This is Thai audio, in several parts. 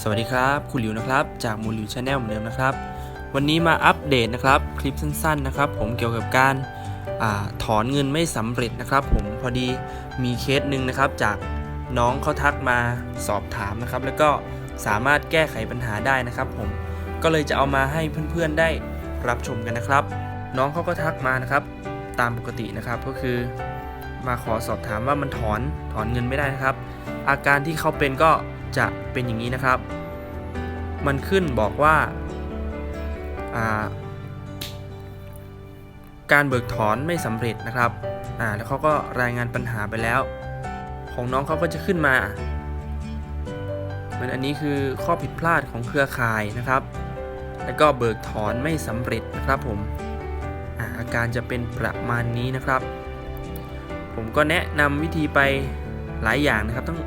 สวัสดีครับ คุณหลิวนะครับ จากมูลหลิวชาแนลเหมือนเดิมนะครับ วันนี้มาอัปเดตนะครับ คลิปสั้นๆนะครับ ผมเกี่ยวกับการอาถอนเงินไม่สำเร็จนะครับ ผมพอดีมีเคสหนึ่งนะครับ จากน้องเขาทักมาสอบถามนะครับ แล้วก็สามารถแก้ไขปัญหาได้นะครับ ผมก็เลยจะเอามาให้เพื่อนๆได้รับชมกันนะครับ น้องเขาก็ทักมานะครับ ตามปกตินะครับก็คือ มาขอสอบถามว่ามันถอนถอนเงินไม่ได้นะครับ อาการที่เขาเป็นก็ จะเป็นอย่างนี้นะครับ มันขึ้นบอกว่าาการเบิกถอนไม่สำเร็จนะครับอ่าแล้วเขาก็รายงานปัญหาไปแล้ว ของน้องเขาก็จะขึ้นมาเหมือนอันนี้คือข้อผิดพลาดของเครือข่ายนะครับ แล้วก็เบิกถอนไม่สำเร็จนะครับผมอาอาการจะเป็นประมาณนี้นะครับ ผมก็แนะนำวิธีไปหลายอย่างนะครับ ต้อง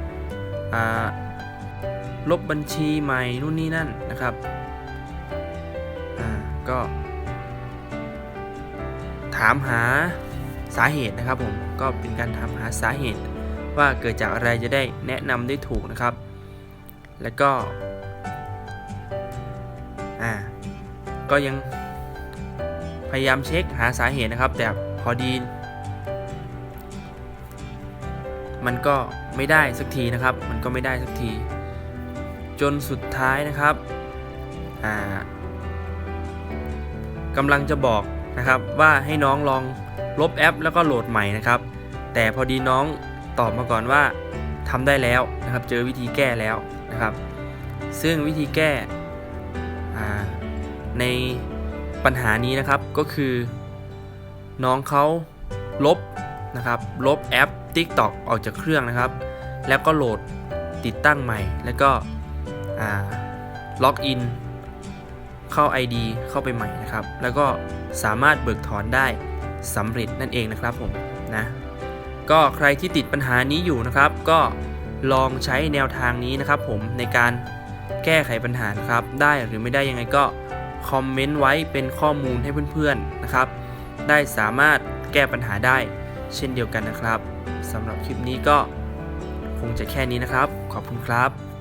อา ลบบัญชีใหม่นู่นนี่นั่นนะครับอ่าก็ ถามหาสาเหตุนะครับผมก็เป็นการถามหาสาเหตุ ว่าเกิดจากอะไรจะได้แนะนำได้ถูกนะครับ แล้วก็อ่าก็ยังพยายามเช็คหาสาเหตุนะครับ แต่พอดีมันก็ไม่ได้สักทีนะครับ มันก็ไม่ได้สักที จนสุดท้ายนะครับกำลังจะบอกนะครับว่าให้น้องลองลบแอป แล้วก็โหลดใหม่นะครับ แต่พอดีน้องตอบมาก่อนว่าทำได้แล้วนะครับ เจอวิธีแก้แล้วนะครับ ซึ่งวิธีแก้อ่ในปัญหานี้นะครับก็คือ น้องเขาลบนะครับลบแอป TikTok ออกจากเครื่องนะครับ แล้วก็โหลดติดตั้งใหม่แล้วก็ ล็อกอินเข้า ID เข้าไปใหม่นะครับ แล้วก็สามารถเบิกถอนได้สำเร็จนั่นเองนะครับผมนะก็ใครที่ติดปัญหานี้อยู่นะครับ ก็ลองใช้แนวทางนี้นะครับ ผมในการแก้ไขปัญหาครับ ได้หรือไม่ได้ยังไงก็คอมเมนต์ไว้เป็นข้อมูลให้เพื่อนๆนะครับ ได้สามารถแก้ปัญหาได้เช่นเดียวกันนะครับสำหรับคลิปนี้ก็คงจะแค่นี้นะครับ ขอบคุณครับ